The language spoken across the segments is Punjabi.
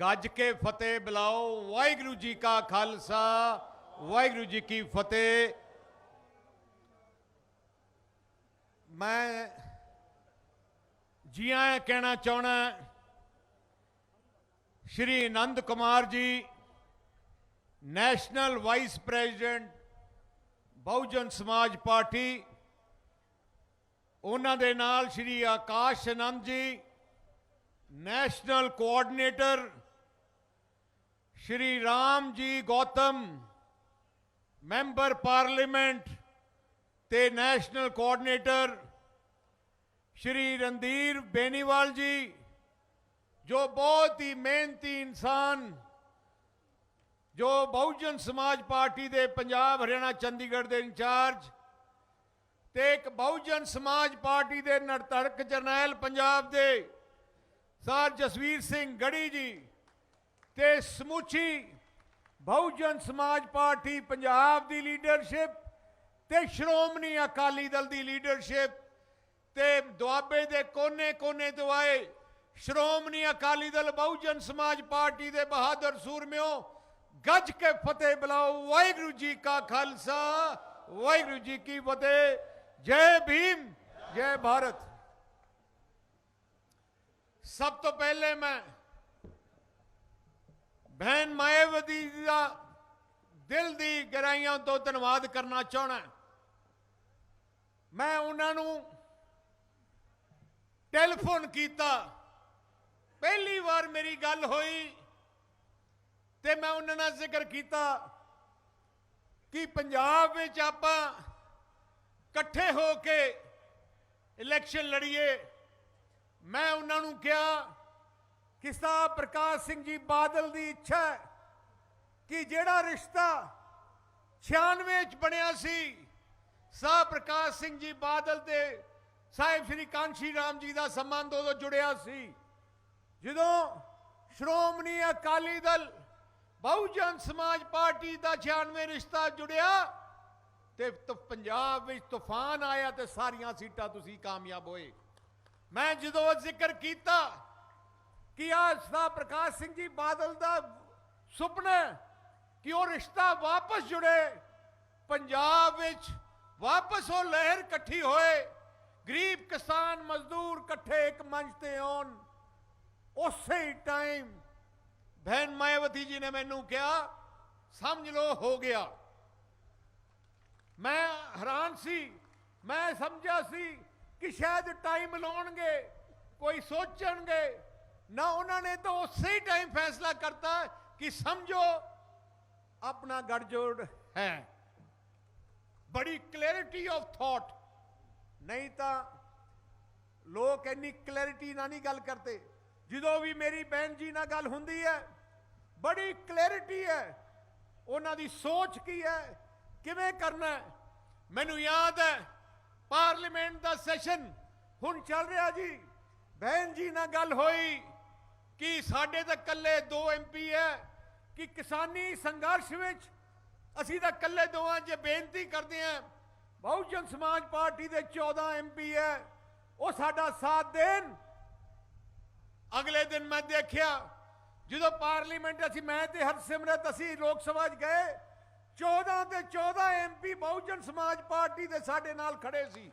ਗੱਜ ਕੇ ਫਤਿਹ ਬੁਲਾਓ। ਵਾਹਿਗੁਰੂ ਜੀ ਕਾ ਖਾਲਸਾ, ਵਾਹਿਗੁਰੂ ਜੀ ਕੀ ਫਤਿਹ। ਮੈਂ ਜੀਆਂ ਕਹਿਣਾ ਚਾਹਣਾ ਸ਼੍ਰੀ ਆਨੰਦ Kumar ji, national vice president, Bahujan ਸਮਾਜ ਪਾਰਟੀ, ਉਹਨਾਂ ਦੇ ਨਾਲ ਸ਼੍ਰੀ ਆਕਾਸ਼ ਆਨੰਦ ਜੀ, national coordinator Shri Ram ji Gautam, member parliament ਤੇ ਨੈਸ਼ਨਲ ਕੋਆਰਡੀਨੇਟਰ ਸ਼੍ਰੀ ਰਣਧੀਰ ਬੇਨੀਵਾਲ ਜੀ, ਜੋ ਬਹੁਤ ਹੀ ਮਿਹਨਤੀ ਇਨਸਾਨ, ਜੋ ਬਹੁਜਨ ਸਮਾਜ ਪਾਰਟੀ ਦੇ ਪੰਜਾਬ, ਹਰਿਆਣਾ, ਚੰਡੀਗੜ੍ਹ ਦੇ ਇੰਚਾਰਜ ਤੇ ਇੱਕ ਬਹੁਜਨ ਸਮਾਜ ਪਾਰਟੀ ਦੇ ਨਰਤੜਕ ਜਰਨੈਲ ਪੰਜਾਬ ਦੇ ਸਰ ਜਸਵੀਰ ਸਿੰਘ ਗੜੀ ਜੀ ਤੇ ਸਮੁੱਚੀ ਬਹੁਜਨ ਸਮਾਜ ਪਾਰਟੀ ਪੰਜਾਬ ਦੀ ਲੀਡਰਸ਼ਿਪ ਤੇ ਸ਼੍ਰੋਮਣੀ ਅਕਾਲੀ ਦਲ ਦੀ ਲੀਡਰਸ਼ਿਪ ਤੇ ਦੁਆਬੇ ਦੇ ਕੋਨੇ-ਕੋਨੇ ਤੋਂ ਆਏ ਸ਼੍ਰੋਮਣੀ ਅਕਾਲੀ ਦਲ ਬਹੁਜਨ ਸਮਾਜ ਪਾਰਟੀ ਦੇ ਬਹਾਦਰ ਸੂਰਮਿਓ, ਗੱਜ ਕੇ ਫਤਿਹ ਬੁਲਾਓ, ਵਾਹਿਗੁਰੂ ਜੀ ਕਾ ਖਾਲਸਾ, ਵਾਹਿਗੁਰੂ ਜੀ ਕੀ ਫਤਿਹ, ਜੈ ਭੀਮ, ਜੈ ਭਾਰਤ। ਸਭ ਤੋਂ ਪਹਿਲੇ ਮੈਂ ਬਹਿਨ ਮਾਇਆਵਤੀ ਜੀ ਦਾ ਦਿਲ ਦੀ ਗਹਿਰਾਈਆਂ ਤੋਂ ਧੰਨਵਾਦ ਕਰਨਾ ਚਾਹਣਾ ਮੈਂ ਉਹਨਾਂ ਨੂੰ ਟੈਲੀਫੋਨ ਕੀਤਾ। ਪਹਿਲੀ ਵਾਰ ਮੇਰੀ ਗੱਲ ਹੋਈ ਤੇ ਮੈਂ ਉਹਨਾਂ ਨਾਲ ਜ਼ਿਕਰ ਕੀਤਾ ਕਿ ਪੰਜਾਬ ਵਿੱਚ ਆਪਾਂ ਇਕੱਠੇ ਹੋ ਕੇ ਇਲੈਕਸ਼ਨ ਲੜੀਏ। ਮੈਂ ਉਹਨਾਂ ਨੂੰ ਕਿਹਾ ਕਿ ਸਾਹਿਬ ਪ੍ਰਕਾਸ਼ ਸਿੰਘ ਜੀ ਬਾਦਲ ਦੀ ਇੱਛਾ ਹੈ ਕਿ ਜਿਹੜਾ ਰਿਸ਼ਤਾ 96 'ਚ ਬਣਿਆ ਸੀ, ਸਾਹ ਪ੍ਰਕਾਸ਼ ਸਿੰਘ ਜੀ ਬਾਦਲ ਤੇ ਸਾਹਿਬ ਸ੍ਰੀ ਕਾਂਸ਼ੀ ਰਾਮ ਜੀ ਦਾ ਸੰਬੰਧ ਉਦੋਂ ਜੁੜਿਆ ਸੀ। ਜਦੋਂ ਸ਼੍ਰੋਮਣੀ ਅਕਾਲੀ ਦਲ ਬਹੁਜਨ ਸਮਾਜ ਪਾਰਟੀ ਦਾ 96 ਰਿਸ਼ਤਾ ਜੁੜਿਆ ਤੇ ਪੰਜਾਬ ਵਿੱਚ ਤੂਫਾਨ ਆਇਆ ਤੇ ਸਾਰੀਆਂ ਸੀਟਾਂ ਤੁਸੀਂ ਕਾਮਯਾਬ ਹੋਏ। ਮੈਂ ਜਦੋਂ ਜ਼ਿਕਰ ਕੀਤਾ ਕਿ ਆ ਸਾ ਪ੍ਰਕਾਸ਼ ਸਿੰਘ ਜੀ ਬਾਦਲ ਦਾ ਸੁਪਨਾ ਕਿ ਉਹ ਰਿਸ਼ਤਾ ਵਾਪਸ ਜੁੜੇ, ਪੰਜਾਬ ਵਿੱਚ ਵਾਪਸ ਉਹ ਲਹਿਰ ਇਕੱਠੀ ਹੋਏ, ਗਰੀਬ ਕਿਸਾਨ ਮਜ਼ਦੂਰ ਇਕੱਠੇ ਇੱਕ ਮੰਚ ਤੇ ਆਉਣ। ਉਸੇ ਟਾਈਮ ਬਹਿਨ ਮਾਇਆਵਤੀ ਜੀ ਨੇ ਮੈਨੂੰ ਕਿਹਾ, ਸਮਝ ਲਓ, ਹੋ ਗਿਆ। ਮੈਂ ਹੈਰਾਨ ਸੀ, ਮੈਂ ਸਮਝਿਆ ਸੀ ਕਿ ਸ਼ਾਇਦ ਟਾਈਮ ਲਾਉਣਗੇ, ਕੋਈ ਸੋਚਣਗੇ। ਨਾ ਉਹਨਾਂ ਨੇ ਤਾਂ ਉਸੇ ਟਾਈਮ ਫੈਸਲਾ ਕਰਤਾ ਕਿ ਸਮਝੋ, ਆਪਣਾ ਗੱਠਜੋੜ ਹੈ। ਬੜੀ ਕਲੈਰਿਟੀ ਆਫ ਥਾਟ ਨਹੀਂ ਤਾਂ ਲੋਕ ਇੰਨੀ ਕਲੈਰਿਟੀ ਨਾਲ ਨਹੀਂ ਗੱਲ ਕਰਦੇ। ਜਦੋਂ ਵੀ ਮੇਰੀ ਬਹਿਣ ਜੀ ਨਾਲ ਗੱਲ ਹੁੰਦੀ ਹੈ, ਬੜੀ ਕਲੈਰਿਟੀ ਹੈ। ਉਹਨਾਂ ਦੀ ਸੋਚ ਕੀ ਹੈ? ਕਿਵੇਂ ਕਰਨਾ ਹੈ? ਮੈਨੂੰ ਯਾਦ ਹੈ, ਪਾਰਲੀਮੈਂਟ ਦਾ ਸੈਸ਼ਨ ਹੁਣ ਚੱਲ ਰਿਹਾ ਜੀ। ਬਹਿਣ ਜੀ ਨਾਲ ਗੱਲ ਹੋਈ। ਕਿ ਸਾਡੇ ਤਾਂ ਕੱਲੇ ਦੋ ਐਮਪੀ ਹੈ ਕਿ ਕਿਸਾਨੀ ਸੰਘਰਸ਼ ਵਿੱਚ ਅਸੀਂ ਤਾਂ ਕੱਲੇ ਦੋਆਂ 'ਚ ਬੇਨਤੀ ਕਰਦੇ ਹਾਂ, ਬਹੁਜਨ ਸਮਾਜ ਪਾਰਟੀ ਦੇ 14 ਐਮਪੀ ਹੈ, ਉਹ ਸਾਡਾ ਸਾਥ ਦੇਣ। ਅਗਲੇ ਦਿਨ ਮੈਂ ਦੇਖਿਆ, ਜਦੋਂ ਪਾਰਲੀਮੈਂਟ ਅਸੀਂ, ਮੈਂ ਤੇ ਹਰਸਿਮਰਤ ਅਸੀਂ ਲੋਕ ਸਭਾ 'ਚ ਗਏ 14 ਤੇ 14 ਐਮਪੀ ਬਹੁਜਨ ਸਮਾਜ ਪਾਰਟੀ ਦੇ ਸਾਡੇ ਨਾਲ ਖੜੇ ਸੀ।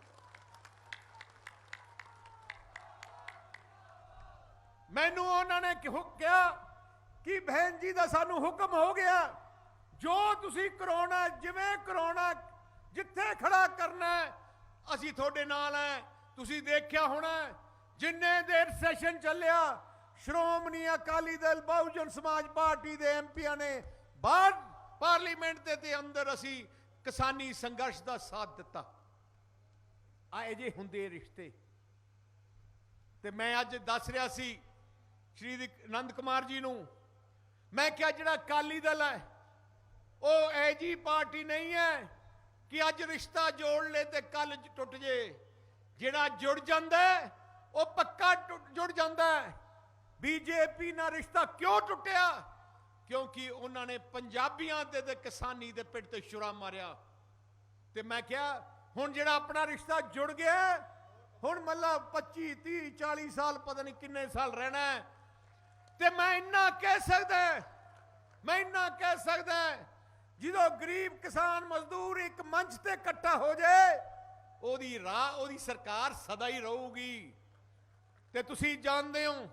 ਮੈਨੂੰ ਉਹਨਾਂ ਨੇ ਕਿਹਾ ਕਿਹਾ ਕਿ ਬਹਿਨ ਜੀ ਦਾ ਸਾਨੂੰ ਹੁਕਮ ਹੋ ਗਿਆ। ਜੋ ਤੁਸੀਂ ਕਰਾਉਣਾ, ਜਿਵੇਂ ਕਰਾਉਣਾ, ਜਿੱਥੇ ਖੜਾ ਕਰਨਾ ਅਸੀਂ ਤੁਹਾਡੇ ਨਾਲ ਹੈ। ਤੁਸੀਂ ਦੇਖਿਆ ਹੋਣਾ ਜਿੰਨੇ ਦੇਰ ਸੈਸ਼ਨ ਚੱਲਿਆ, ਸ਼੍ਰੋਮਣੀ ਅਕਾਲੀ ਦਲ, ਬਹੁਜਨ ਸਮਾਜ ਪਾਰਟੀ ਦੇ ਐਮਪੀਆਂ ਨੇ, ਬਾਹਰ ਪਾਰਲੀਮੈਂਟ ਦੇ ਤੇ ਅੰਦਰ ਅਸੀਂ ਕਿਸਾਨੀ ਸੰਘਰਸ਼ ਦਾ ਸਾਥ ਦਿੱਤਾ। ਆਏ ਜੇ ਹੁੰਦੇ ਰਿਸ਼ਤੇ। ਤੇ ਮੈਂ ਅੱਜ ਦੱਸ ਰਿਹਾ ਸੀ ਸ਼੍ਰੀ ਦੀ- ਆਨੰਦ ਕੁਮਾਰ ਜੀ ਨੂੰ। ਮੈਂ ਕਿਹਾ, ਜਿਹੜਾ ਅਕਾਲੀ ਦਲ ਹੈ, ਉਹ ਐਜੀ ਪਾਰਟੀ ਨਹੀਂ ਹੈ ਕਿ ਅੱਜ ਰਿਸ਼ਤਾ ਜੋੜ ਲੈ ਤੇ ਕੱਲ ਟੁੱਟ ਜੇ। ਜਿਹੜਾ ਜੁੜ ਜਾਂਦਾ ਉਹ ਪੱਕਾ ਟੁੱਟ- ਜੁੜ ਜਾਂਦਾ ਹੈ। ਬੀਜੇਪੀ ਨਾਲ ਰਿਸ਼ਤਾ ਕਿਉਂ ਟੁੱਟਿਆ? ਕਿਉਂਕਿ ਉਹਨਾਂ ਨੇ ਪੰਜਾਬੀਆਂ ਦੇ ਤੇ ਕਿਸਾਨੀ ਦੇ ਪਿੱਠ ਤੇ ਛੁਰਾ ਮਾਰਿਆ। ਤੇ ਮੈਂ ਕਿਹਾ, ਹੁਣ ਜਿਹੜਾ ਆਪਣਾ ਰਿਸ਼ਤਾ ਜੁੜ ਗਿਆ ਹੁਣ ਮਤਲਬ 25 30 40 ਸਾਲ, ਪਤਾ ਨਹੀਂ ਕਿੰਨੇ ਸਾਲ ਰਹਿਣਾ ਹੈ ਤੇ ਮੈਂ ਇੰਨਾ ਕਹਿ ਸਕਦਾ ਮੈਂ ਇੰਨਾ ਕਹਿ ਸਕਦਾ ਜਦੋਂ ਗਰੀਬ ਕਿਸਾਨ ਮਜ਼ਦੂਰ ਇੱਕ ਮੰਚ ਤੇ ਇਕੱਠਾ ਹੋ ਜਾਏ, ਉਹਦੀ ਰਾਹ, ਉਹਦੀ ਸਰਕਾਰ ਸਦਾ ਹੀ ਰਹੂਗੀ। ਤੇ ਤੁਸੀਂ ਜਾਣਦੇ ਹੋ,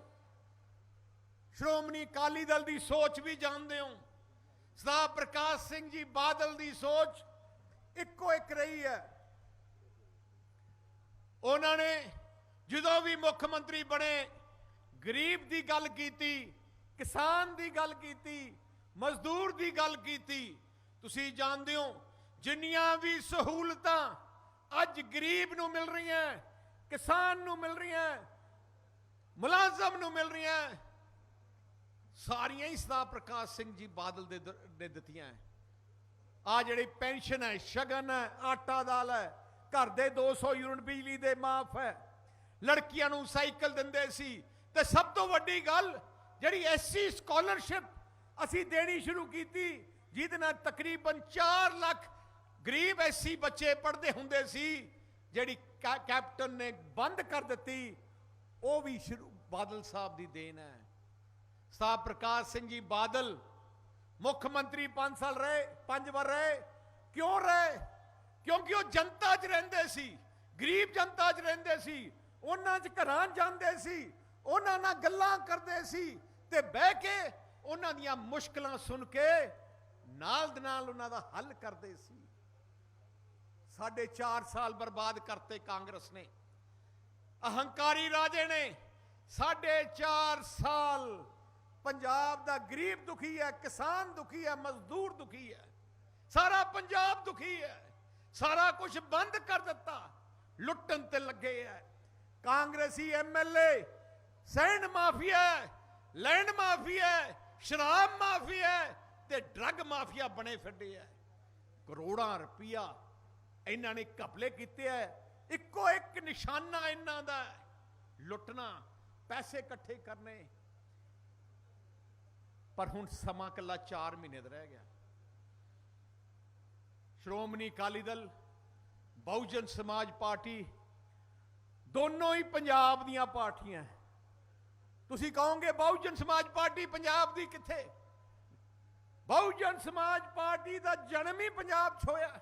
ਸ਼੍ਰੋਮਣੀ ਅਕਾਲੀ ਦਲ ਦੀ ਸੋਚ ਵੀ ਜਾਣਦੇ ਹੋ। ਸਰਦਾਰ ਪ੍ਰਕਾਸ਼ ਸਿੰਘ ਜੀ ਬਾਦਲ ਦੀ ਸੋਚ ਇੱਕੋ ਇੱਕ ਰਹੀ ਹੈ। ਉਹਨਾਂ ਨੇ ਜਦੋਂ ਵੀ ਮੁੱਖ ਮੰਤਰੀ ਬਣੇ ਗਰੀਬ ਦੀ ਗੱਲ ਕੀਤੀ, ਕਿਸਾਨ ਦੀ ਗੱਲ ਕੀਤੀ, ਮਜ਼ਦੂਰ ਦੀ ਗੱਲ ਕੀਤੀ, ਤੁਸੀਂ ਜਾਣਦੇ ਹੋ ਜਿੰਨੀਆਂ ਵੀ ਸਹੂਲਤਾਂ ਅੱਜ ਗਰੀਬ ਨੂੰ ਮਿਲ ਰਹੀਆਂ, ਕਿਸਾਨ ਨੂੰ ਮਿਲ ਰਹੀਆਂ, ਮੁਲਾਜ਼ਮ ਨੂੰ ਮਿਲ ਰਹੀਆਂ, ਸਾਰੀਆਂ ਹੀ ਸਰਦਾਰ ਪ੍ਰਕਾਸ਼ ਸਿੰਘ ਜੀ ਬਾਦਲ ਦੇ ਨੇ ਦਿੱਤੀਆਂ ਹੈ। ਆ ਜਿਹੜੀ ਪੈਨਸ਼ਨ ਹੈ, ਸ਼ਗਨ ਹੈ, ਆਟਾ ਦਾਲ ਹੈ, ਘਰ ਦੇ 200 ਯੂਨਿਟ ਬਿਜਲੀ ਦੇ ਮਾਫ ਹੈ। ਲੜਕੀਆਂ ਨੂੰ ਸਾਈਕਲ ਦਿੰਦੇ ਸੀ ਤੇ ਸਭ ਤੋਂ ਵੱਡੀ ਗੱਲ ਜਿਹੜੀ ਐਸਸੀ ਸਕਾਲਰਸ਼ਿਪ ਅਸੀਂ ਦੇਣੀ ਸ਼ੁਰੂ ਕੀਤੀ, ਜਿਹਦੇ ਨਾਲ ਤਕਰੀਬਨ 4 ਲੱਖ ਗਰੀਬ ਐਸਸੀ ਬੱਚੇ ਪੜ੍ਹਦੇ ਹੁੰਦੇ ਸੀ, ਜਿਹੜੀ ਕੈ- ਕੈਪਟਨ ਨੇ ਬੰਦ ਕਰ ਦਿੱਤੀ, ਉਹ ਵੀ ਸ਼ੁਰੂ, ਬਾਦਲ ਸਾਹਿਬ ਦੀ ਦੇਣ ਹੈ। ਸਾਹਿਬ ਪ੍ਰਕਾਸ਼ ਸਿੰਘ ਜੀ ਬਾਦਲ, ਮੁੱਖ ਮੰਤਰੀ 5 ਸਾਲ ਰਹੇ 5 ਵਾਰ ਰਹੇ, ਕਿਉਂ ਰਹੇ? ਕਿਉਂਕਿ ਉਹ ਜਨਤਾ 'ਚ ਰਹਿੰਦੇ ਸੀ, ਗਰੀਬ ਜਨਤਾ 'ਚ ਰਹਿੰਦੇ ਸੀ, ਉਹਨਾਂ 'ਚ ਘਰਾਂ ਜਾਂਦੇ ਸੀ ਉਹਨਾਂ ਨਾਲ ਗੱਲਾਂ ਕਰਦੇ ਸੀ ਤੇ ਬਹਿ ਕੇ ਉਹਨਾਂ ਦੀਆਂ ਮੁਸ਼ਕਲਾਂ ਸੁਣ ਕੇ ਨਾਲ ਦੇ ਨਾਲ ਉਹਨਾਂ ਦਾ ਹੱਲ ਕਰਦੇ ਸੀ। ਸਾਡੇ 4 ਸਾਲ ਬਰਬਾਦ ਕਰਤੇ ਕਾਂਗਰਸ ਨੇ, ਅਹੰਕਾਰੀ ਰਾਜੇ ਨੇ, ਸਾਡੇ 4 ਸਾਲ ਪੰਜਾਬ ਦਾ ਗਰੀਬ ਦੁਖੀ ਹੈ, ਕਿਸਾਨ ਦੁਖੀ ਹੈ, ਮਜ਼ਦੂਰ ਦੁਖੀ ਹੈ, ਸਾਰਾ ਪੰਜਾਬ ਦੁਖੀ ਹੈ, ਸਾਰਾ ਕੁਝ ਬੰਦ ਕਰ ਦਿੱਤਾ, ਲੁੱਟਣ ਤੇ ਲੱਗੇ ਹੈ। ਕਾਂਗਰਸੀ ਐਮਐਲਏ ਸੈਂਡ ਮਾਫੀਆ ਹੈ, ਲੈਂਡ ਮਾਫੀਆ ਸ਼ਰਾਬ ਮਾਫੀਆ ਹੈ ਤੇ ਡਰੱਗ ਮਾਫੀਆ ਬਣੇ ਫਿਰਦੇ ਹੈ ਕਰੋੜਾਂ ਰੁਪਈਆ ਇਹਨਾਂ ਨੇ ਕਪਲੇ ਕੀਤੇ ਹੈ ਇੱਕੋ ਇੱਕ ਨਿਸ਼ਾਨਾ ਇਹਨਾਂ ਦਾ ਲੁੱਟਣਾ ਪੈਸੇ ਇਕੱਠੇ ਕਰਨੇ। ਪਰ ਹੁਣ ਸਮਾਂ ਕੱਲਾ 4 ਮਹੀਨੇ ਦਾ ਰਹਿ ਗਿਆ। ਸ਼੍ਰੋਮਣੀ ਅਕਾਲੀ ਦਲ ਬਹੁਜਨ ਸਮਾਜ ਪਾਰਟੀ ਦੋਨੋਂ ਹੀ ਪੰਜਾਬ ਦੀਆਂ ਪਾਰਟੀਆਂ। ਤੁਸੀਂ ਕਹੋਗੇ, ਬਹੁਜਨ ਸਮਾਜ ਪਾਰਟੀ ਪੰਜਾਬ ਦੀ ਕਿੱਥੇ? ਬਹੁਜਨ ਸਮਾਜ ਪਾਰਟੀ ਦਾ ਜਨਮ ਹੀ ਪੰਜਾਬ 'ਚ ਹੋਇਆ।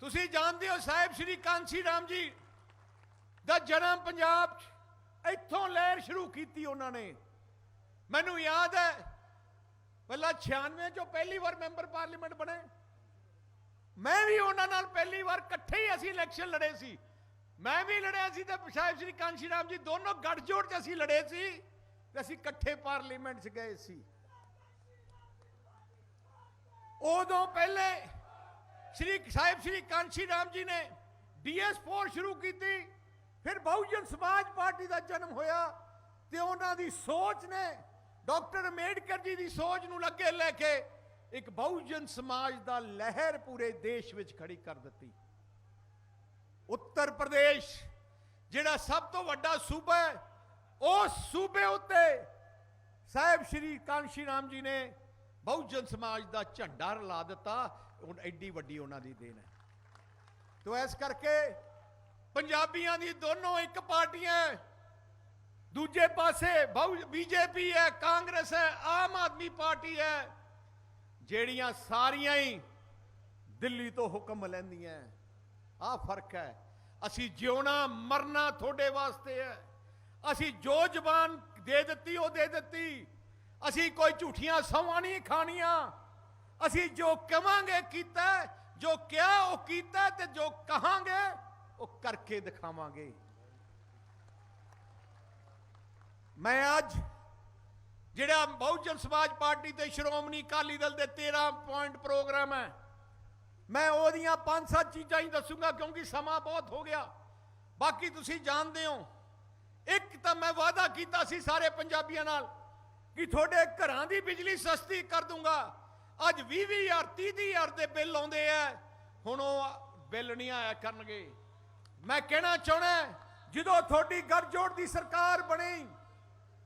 ਤੁਸੀਂ ਜਾਣਦੇ ਹੋ ਸਾਹਿਬ ਸ੍ਰੀ ਕਾਂਸੀ ਰਾਮ ਜੀ ਦਾ ਜਨਮ ਪੰਜਾਬ 'ਚ ਇੱਥੋਂ ਲਹਿਰ ਸ਼ੁਰੂ ਕੀਤੀ ਉਹਨਾਂ ਨੇ। ਮੈਨੂੰ ਯਾਦ ਹੈ, ਪਹਿਲਾਂ 96 ਚੋਂ ਪਹਿਲੀ ਵਾਰ ਮੈਂਬਰ ਪਾਰਲੀਮੈਂਟ ਬਣੇ। ਮੈਂ ਵੀ ਉਹਨਾਂ ਨਾਲ ਪਹਿਲੀ ਵਾਰ ਇਕੱਠੇ ਹੀ ਅਸੀਂ ਇਲੈਕਸ਼ਨ ਲੜੇ ਸੀ। ਮੈਂ ਵੀ ਲੜਿਆ ਸੀ ਤੇ ਸਾਹਿਬ ਸ੍ਰੀ ਕਾਂਸ਼ੀ ਰਾਮ ਜੀ ਦੋਨੋਂ ਗੱਠਜੋੜ 'ਚ ਅਸੀਂ ਲੜੇ ਸੀ ਤੇ ਅਸੀਂ ਇਕੱਠੇ ਪਾਰਲੀਮੈਂਟ 'ਚ ਗਏ ਸੀ। ਉਦੋਂ ਪਹਿਲੇ ਸ੍ਰੀ ਸਾਹਿਬ ਸ੍ਰੀ ਕਾਂਸ਼ੀ ਰਾਮ ਜੀ ਨੇ ਡੀਐਸ4 ਸ਼ੁਰੂ ਕੀਤੀ, ਫਿਰ ਬਹੁਜਨ ਸਮਾਜ ਪਾਰਟੀ ਦਾ ਜਨਮ ਹੋਇਆ ਤੇ ਉਹਨਾਂ ਦੀ ਸੋਚ ਨੇ ਡਾਕਟਰ ਅੰਬੇਡਕਰ ਜੀ ਦੀ ਸੋਚ ਨੂੰ ਲੱਗੇ ਲੈ ਕੇ ਇੱਕ ਬਹੁਜਨ ਸਮਾਜ ਦਾ ਲਹਿਰ ਪੂਰੇ ਦੇਸ਼ ਵਿੱਚ ਖੜੀ ਕਰ ਦਿੱਤੀ। ਉੱਤਰ ਪ੍ਰਦੇਸ਼, ਜਿਹੜਾ ਸਭ ਤੋਂ ਵੱਡਾ ਸੂਬਾ ਹੈ, ਉਸ ਸੂਬੇ ਉੱਤੇ ਸਾਹਿਬ ਸ਼੍ਰੀ ਕਾਂਸ਼ੀ ਰਾਮ ਜੀ ਨੇ ਬਹੁਜਨ ਸਮਾਜ ਦਾ ਝੰਡਾ ਰਲਾ ਦਿੱਤਾ, ਹੁਣ ਐਡੀ ਵੱਡੀ ਉਹਨਾਂ ਦੀ ਦੇਣ ਹੈ। ਤੋ ਇਸ ਕਰਕੇ ਪੰਜਾਬੀਆਂ ਦੀ ਦੋਨੋਂ ਇੱਕ ਪਾਰਟੀਆਂ ਦੂਜੇ ਪਾਸੇ ਬਹੁ, ਬੀਜੇਪੀ ਹੈ, ਕਾਂਗਰਸ ਹੈ, ਆਮ ਆਦਮੀ ਪਾਰਟੀ ਹੈ, ਜਿਹੜੀਆਂ ਸਾਰੀਆਂ ਹੀ ਦਿੱਲੀ ਤੋਂ ਹੁਕਮ ਲੈਂਦੀਆਂ ਆ ਫ਼ਰਕ ਹੈ। ਅਸੀਂ ਜਿਉਣਾ, ਮਰਨਾ ਤੁਹਾਡੇ ਵਾਸਤੇ ਹੈ। ਅਸੀਂ ਜੋ ਜ਼ਬਾਨ ਦੇ ਦਿੱਤੀ, ਉਹ ਦੇ ਦਿੱਤੀ। ਅਸੀਂ ਕੋਈ ਝੂਠੀਆਂ ਸੌਆਂ ਨਹੀਂ ਖਾਣੀਆਂ। ਅਸੀਂ ਜੋ ਕਵਾਂਗੇ ਕੀਤਾ, ਜੋ ਕਿਹਾ, ਉਹ ਕੀਤਾ ਤੇ ਜੋ ਕਹਾਂਗੇ, ਉਹ ਕਰਕੇ ਦਿਖਾਵਾਂਗੇ। ਮੈਂ ਅੱਜ ਜਿਹੜਾ ਬਹੁਜਨ ਸਮਾਜ ਪਾਰਟੀ ਤੇ ਸ਼੍ਰੋਮਣੀ ਅਕਾਲੀ ਦਲ ਦੇ 13 ਪੁਆਇੰਟ ਪ੍ਰੋਗਰਾਮ ਹੈ ਮੈਂ ਉਹਦੀਆਂ ਪੰਜ ਸੱਤ ਚੀਜ਼ਾਂ ਹੀ ਦੱਸੂਗਾ ਕਿਉਂਕਿ ਸਮਾਂ ਬਹੁਤ ਹੋ ਗਿਆ। ਬਾਕੀ ਤੁਸੀਂ ਜਾਣਦੇ ਹੋ। ਇੱਕ ਤਾਂ ਮੈਂ ਵਾਅਦਾ ਕੀਤਾ ਸੀ ਸਾਰੇ ਪੰਜਾਬੀਆਂ ਨਾਲ ਕਿ ਤੁਹਾਡੇ ਘਰਾਂ ਦੀ ਬਿਜਲੀ ਸਸਤੀ ਕਰ ਦੂੰਗਾ। ਅੱਜ 20 ਹਜ਼ਾਰ 30 ਹਜ਼ਾਰ ਦੇ ਬਿੱਲ ਆਉਂਦੇ ਆ। ਹੁਣ ਉਹ ਬਿੱਲ ਨਹੀਂ ਆਇਆ ਕਰਨਗੇ। ਮੈਂ ਕਹਿਣਾ ਚਾਹਣਾ ਜਦੋਂ ਤੁਹਾਡੀ ਗੱਠਜੋੜ ਦੀ ਸਰਕਾਰ ਬਣੀ,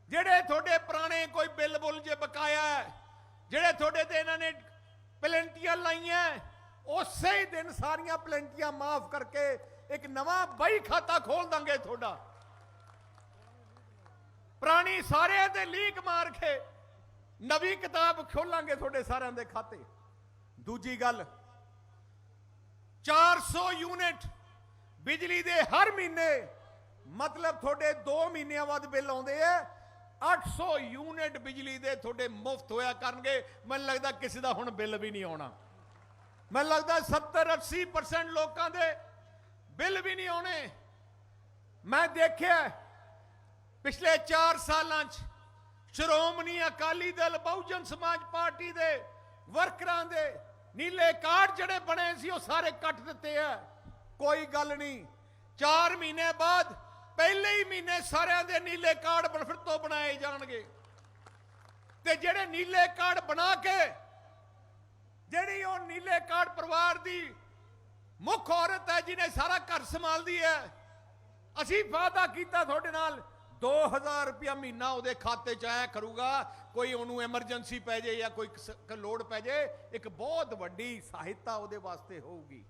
ਜਿਹੜੇ ਤੁਹਾਡੇ ਪੁਰਾਣੇ ਕੋਈ ਬਿੱਲ ਬੁੱਲ ਜੇ ਬਕਾਇਆ ਜਿਹੜੇ ਤੁਹਾਡੇ ਤੇ ਇਹਨਾਂ ਨੇ ਪਲੈਂਟੀਆਂ ਲਾਈਆਂ ਉਸੇ ਹੀ ਦਿਨ ਸਾਰੀਆਂ ਪਲੈਂਟੀਆਂ ਮਾਫ ਕਰਕੇ ਇੱਕ ਨਵਾਂ ਬਈ ਖਾਤਾ ਖੋਲ ਦਾਂਗੇ ਤੁਹਾਡਾ। ਪੁਰਾਣੀ ਸਾਰਿਆਂ ਦੇ ਲੀਕ ਮਾਰ ਕੇ ਨਵੀਂ ਕਿਤਾਬ ਖੋਲਾਂਗੇ ਤੁਹਾਡੇ ਸਾਰਿਆਂ ਦੇ ਖਾਤੇ। ਦੂਜੀ ਗੱਲ 400 ਯੂਨਿਟ ਬਿਜਲੀ ਦੇ ਹਰ ਮਹੀਨੇ, ਮਤਲਬ ਤੁਹਾਡੇ 2 ਮਹੀਨਿਆਂ ਬਾਅਦ ਬਿੱਲ ਆਉਂਦੇ ਆ 800 ਯੂਨਿਟ ਬਿਜਲੀ ਦੇ ਤੁਹਾਡੇ ਮੁਫਤ ਹੋਇਆ ਕਰਨਗੇ। ਮੈਨੂੰ ਲੱਗਦਾ ਕਿਸੇ ਦਾ ਹੁਣ ਬਿੱਲ ਵੀ ਨਹੀਂ ਆਉਣਾ। ਮੈਨੂੰ ਲੱਗਦਾ 70 80% ਲੋਕਾਂ ਦੇ ਬਿੱਲ ਵੀ ਨਹੀਂ ਆਉਣੇ। ਮੈਂ ਦੇਖਿਆ ਪਿਛਲੇ 4 ਸਾਲਾਂ 'ਚ ਸ਼੍ਰੋਮਣੀ ਅਕਾਲੀ ਦਲ, ਬਹੁਜਨ ਸਮਾਜ ਪਾਰਟੀ ਦੇ ਵਰਕਰਾਂ ਦੇ ਨੀਲੇ ਕਾਰਡ ਜਿਹੜੇ ਬਣੇ ਸੀ, ਉਹ ਸਾਰੇ ਕੱਟ ਦਿੱਤੇ ਆ। ਕੋਈ ਗੱਲ ਨਹੀਂ। 4 ਮਹੀਨੇ ਬਾਅਦ, ਪਹਿਲੇ ਹੀ ਮਹੀਨੇ ਸਾਰਿਆਂ ਦੇ ਨੀਲੇ ਕਾਰਡ ਫਿਰ ਤੋਂ ਬਣਾਏ ਜਾਣਗੇ। ਤੇ ਜਿਹੜੇ ਨੀਲੇ ਕਾਰਡ ਬਣਾ ਕੇ ਜਿਹੜੀ ਉਹ ਨੀਲੇ ਕਾਰਡ ਪਰਿਵਾਰ ਦੀ ਮੁੱਖ ਔਰਤ ਹੈ, ਜਿਹਨੇ ਸਾਰਾ ਘਰ ਸੰਭਾਲਦੀ ਹੈ, ਅਸੀਂ ਵਾਅਦਾ ਕੀਤਾ ਤੁਹਾਡੇ ਨਾਲ 2000 ਰੁਪਇਆ ਮਹੀਨਾ ਉਹਦੇ ਖਾਤੇ 'ਚ ਆਇਆ ਕਰੂਗਾ, ਕੋਈ ਉਹਨੂੰ ਐਮਰਜੈਂਸੀ ਪੈ ਜੇ ਜਾਂ ਕੋਈ ਲੋੜ ਪੈ ਜੇ, ਇੱਕ ਬਹੁਤ ਵੱਡੀ ਸਹਾਇਤਾ ਉਹਦੇ ਵਾਸਤੇ ਹੋਊਗੀ।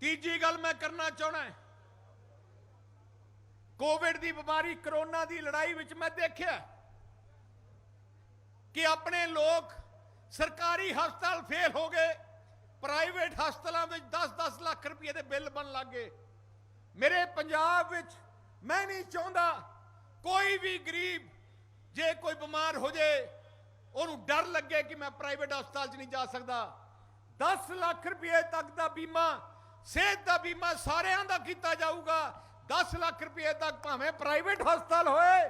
ਤੀਜੀ ਗੱਲ ਮੈਂ ਕਰਨਾ ਚਾਹਣਾ ਹੈ। ਕੋਵਿਡ ਦੀ ਬਿਮਾਰੀ, ਕਰੋਨਾ ਦੀ ਲੜਾਈ ਵਿੱਚ ਮੈਂ ਦੇਖਿਆ ਕਿ ਆਪਣੇ ਲੋਕ ਸਰਕਾਰੀ ਹਸਪਤਾਲ ਫੇਲ ਹੋ ਗਏ। ਪ੍ਰਾਈਵੇਟ ਹਸਪਤਾਲਾਂ ਵਿੱਚ 10-10 ਲੱਖ ਰੁਪਏ ਦੇ ਬਿੱਲ ਬਣ ਲੱਗੇ ਮੇਰੇ ਪੰਜਾਬ ਵਿੱਚ ਮੈਂ ਨਹੀਂ ਚਾਹੁੰਦਾ ਕੋਈ ਵੀ ਗਰੀਬ ਜੇ ਕੋਈ ਬਿਮਾਰ ਹੋ ਜੇ, ਉਹਨੂੰ ਡਰ ਲੱਗੇ ਕਿ ਮੈਂ ਪ੍ਰਾਈਵੇਟ ਹਸਪਤਾਲ 'ਚ ਨਹੀਂ ਜਾ ਸਕਦਾ। 10 ਲੱਖ ਰੁਪਏ ਤੱਕ ਦਾ ਬੀਮਾ, ਸਿਹਤ ਦਾ ਬੀਮਾ ਸਾਰਿਆਂ ਦਾ ਕੀਤਾ ਜਾਊਗਾ। 10 ਲੱਖ ਰੁਪਏ ਤੱਕ ਭਾਵੇਂ ਪ੍ਰਾਈਵੇਟ ਹਸਪਤਾਲ ਹੋਏ,